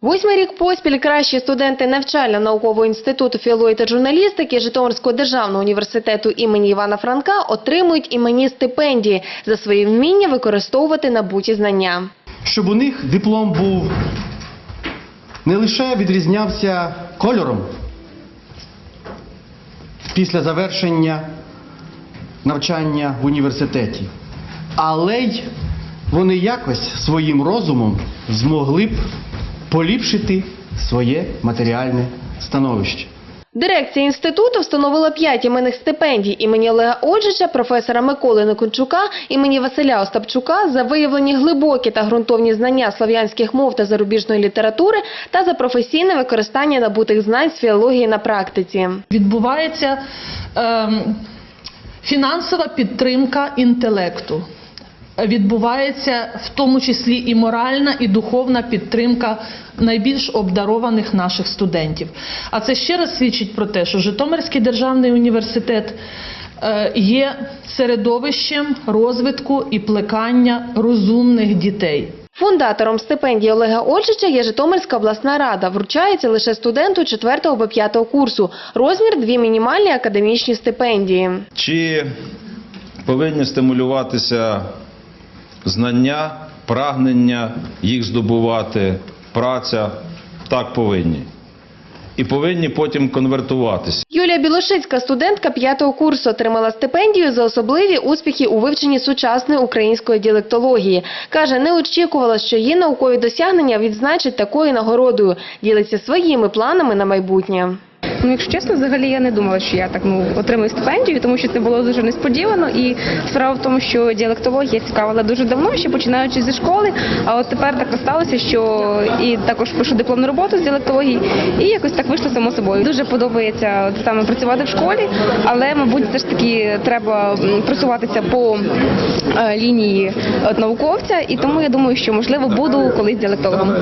Восьмий рік поспіль кращі студенти навчально-наукового інституту філології та журналістики Житомирського державного університету імені Івана Франка отримують іменні стипендії за свої вміння використовувати набуті знання. щоб у них диплом був не лише відрізнявся кольором після завершення навчання в університеті, але й вони якось своїм розумом змогли б поліпшити своє матеріальне становище. Дирекція інституту встановила п'ять іменних стипендій імені Олега Оджича, професора Миколи Никончука, імені Василя Остапчука за виявлені глибокі та ґрунтовні знання слов'янських мов та зарубіжної літератури та за професійне використання набутих знань з філології на практиці. відбувається ем, фінансова підтримка інтелекту. Відбувається в тому числі і моральна, і духовна підтримка найбільш обдарованих наших студентів. А це ще раз свідчить про те, що Житомирський державний університет е, є середовищем розвитку і плекання розумних дітей. Фундатором стипендії Олега Ольчича є Житомирська обласна рада. Вручається лише студенту 4 або 5 курсу. Розмір – дві мінімальні академічні стипендії. Чи повинні стимулюватися знання, прагнення їх здобувати, праця? Так повинні. І повинні потім конвертуватися. Юлія Білошицька, студентка 5 курсу, отримала стипендію за особливі успіхи у вивченні сучасної української діалектології. Каже, не очікувала, що її наукові досягнення відзначать такою нагородою. Ділиться своїми планами на майбутнє. Ну, якщо чесно, взагалі я не думала, що я так ну отримую стипендію, тому що це було дуже несподівано. І справа в тому, що діалектологія цікавила дуже давно, ще починаючи зі школи. А от тепер так сталося, що і також пишу дипломну роботу з діалектології, і якось так вийшло само собою. Дуже подобається от саме працювати в школі, але мабуть, все ж таки треба просуватися по е, лінії от, науковця, і тому я думаю, що можливо буду колись діалектологом.